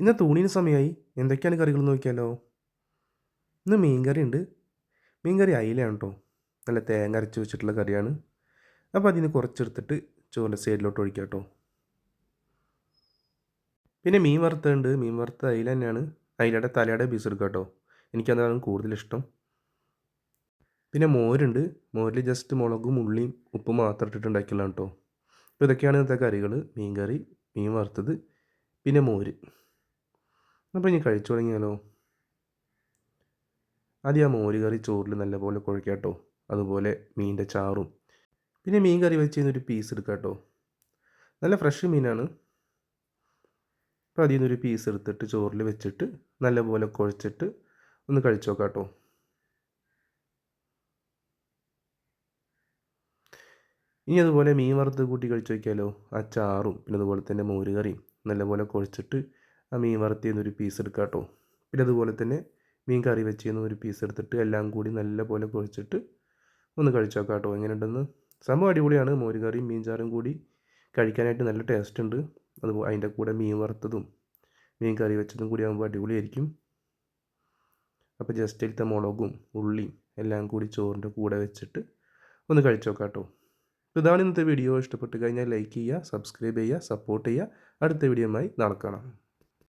ഇന്ന് തൂണീന് സമയമായി എന്തൊക്കെയാണ് കറികൾ നോക്കിയാലോ? ഇന്ന് മീൻകറി ഉണ്ട് മീൻകറി അയിലാണ് കേട്ടോ നല്ല തേങ്ങ അരച്ച് വെച്ചിട്ടുള്ള കറിയാണ്. അപ്പോൾ അതിന് കുറച്ചെടുത്തിട്ട് ചോറിന്റെ സൈഡിലോട്ട് ഒഴിക്കാം കേട്ടോ പിന്നെ മീൻ വറുത്തുണ്ട് മീൻ വറുത്ത അയില തന്നെയാണ്. അയിലയുടെ തലയുടെ പീസ് എടുക്കാം കേട്ടോ എനിക്കതാണ് കൂടുതൽ ഇഷ്ടം. പിന്നെ മോരുണ്ട്. മോരിൽ ജസ്റ്റ് മുളകും ഉള്ളിയും ഉപ്പും മാത്രം ഇട്ടിട്ട് ഉണ്ടാക്കിയുള്ളതാണ് കേട്ടോ അപ്പോൾ ഇതൊക്കെയാണ് ഇന്നത്തെ കറികൾ മീൻ കറി മീൻ വറുത്തത് പിന്നെ മോര്. അപ്പോൾ ഇനി കഴിച്ചു തുടങ്ങിയാലോ? ആദ്യം ആ മോര് കറി ചോറിൽ നല്ലപോലെ കുഴക്കാട്ടോ. കേട്ടോ അതുപോലെ മീനിന്റെ ചാറും. പിന്നെ മീൻ കറി വെച്ച് ഒരു പീസ് എടുക്കാട്ടോ. കേട്ടോ നല്ല ഫ്രഷ് മീനാണ്. അപ്പോൾ അതിൽ നിന്നൊരു പീസ് എടുത്തിട്ട് ചോറിൽ വെച്ചിട്ട് നല്ലപോലെ കുഴച്ചിട്ട് ഒന്ന് കഴിച്ചു നോക്കാം കേട്ടോ ഇനി അതുപോലെ മീൻ വറുത്ത് കൂട്ടി കഴിച്ചു നോക്കിയാലോ? ആ ചാറും പിന്നെ അതുപോലെ തന്നെ മോരുകറിയും നല്ലപോലെ കുഴച്ചിട്ട് ആ മീൻ വറുത്തിന്ന് ഒരു പീസ് എടുക്കുക കേട്ടോ പിന്നെ അതുപോലെ തന്നെ മീൻ കറി വെച്ച് ഒരു പീസ് എടുത്തിട്ട് എല്ലാം കൂടി നല്ല പോലെ കുഴച്ചിട്ട് ഒന്ന് കഴിച്ചു നോക്കാം കേട്ടോ എങ്ങനെയുണ്ടെന്ന്? സംഭവം അടിപൊളിയാണ്. മോര് കറിയും മീൻ ചാറും കൂടി കഴിക്കാനായിട്ട് നല്ല ടേസ്റ്റ് ഉണ്ട്. അതുപോലെ അതിന്റെ കൂടെ മീൻ വറുത്തതും മീൻ കറി വെച്ചതും കൂടി ആകുമ്പോൾ അടിപൊളിയായിരിക്കും. അപ്പോൾ ജസ്റ്റ് എടുത്ത മുളകും ഉള്ളിയും എല്ലാം കൂടി ചോറിന്റെ കൂടെ വെച്ചിട്ട് ഒന്ന് കഴിച്ചു നോക്കാം കേട്ടോ ഇതാണ് ഇന്നത്തെ വീഡിയോ ഇഷ്ടപ്പെട്ട് കഴിഞ്ഞാൽ ലൈക്ക് ചെയ്യുക സബ്സ്ക്രൈബ് ചെയ്യുക സപ്പോർട്ട് ചെയ്യുക. അടുത്ത വീഡിയോ ആയി കാണാം.